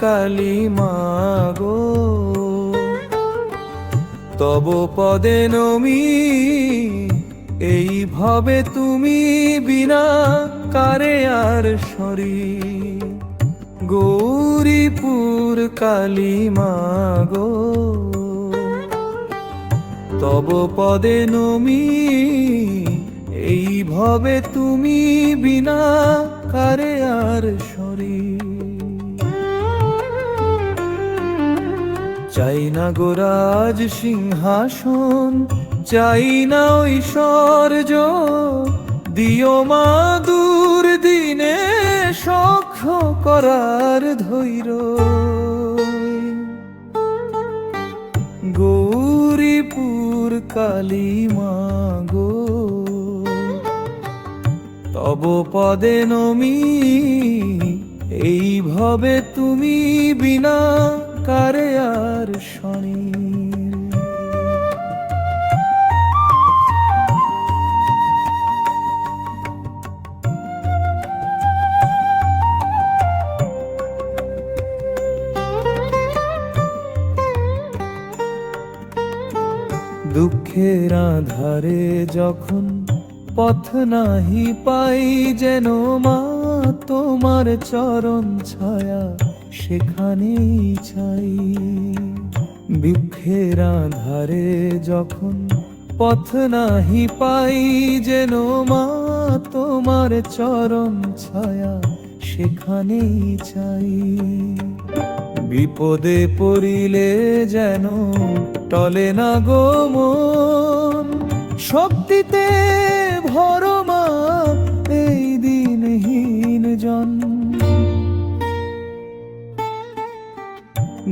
কালী মাগো তব পদে নমি এইভাবে তুমি বিনা কারে আর সরি। গৌরীপুর কালী মাগো তব পদে নমি এইভাবে তুমি বিনা কারে আর সরি। চাই না গোরাজ সিংহাসন, চাই না ঐশ্বর্য দিও মা দূর দিনে সখ করার ধৈর্য। গৌরীপুর কালী মা মাগো তব পদে নমি এইভাবে তুমি বিনা কারে আর শনি। দুঃখের আধারে যখন পথ নাহি পাই যেন মা, তোমার চরণ ছায়া সেখানেই চাই দুঃখের আধারে যখন পথ নাহি পাই যেন মা, তোমার চরণ ছায়া সেখানেই চাই বিপদে পড়িলে যেন টলে না গো মন, শক্তিতে ভরমা এই দিনহীন জন।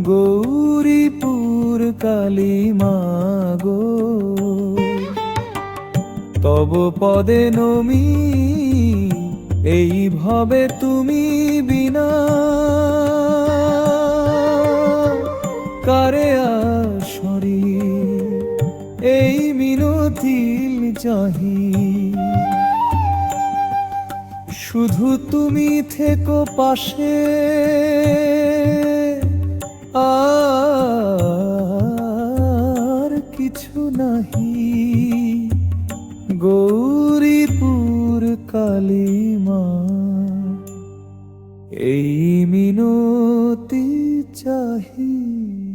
গৌরীপুর কালী মাগো তব পদে নমি এইভাবে তুমি বিনা। কারে মিনতিল চাহি শুধু তুমি থেকো পাশে। আর কিছু নাহি। গৌরীপুর কালী মা এই মিনতি চাহি।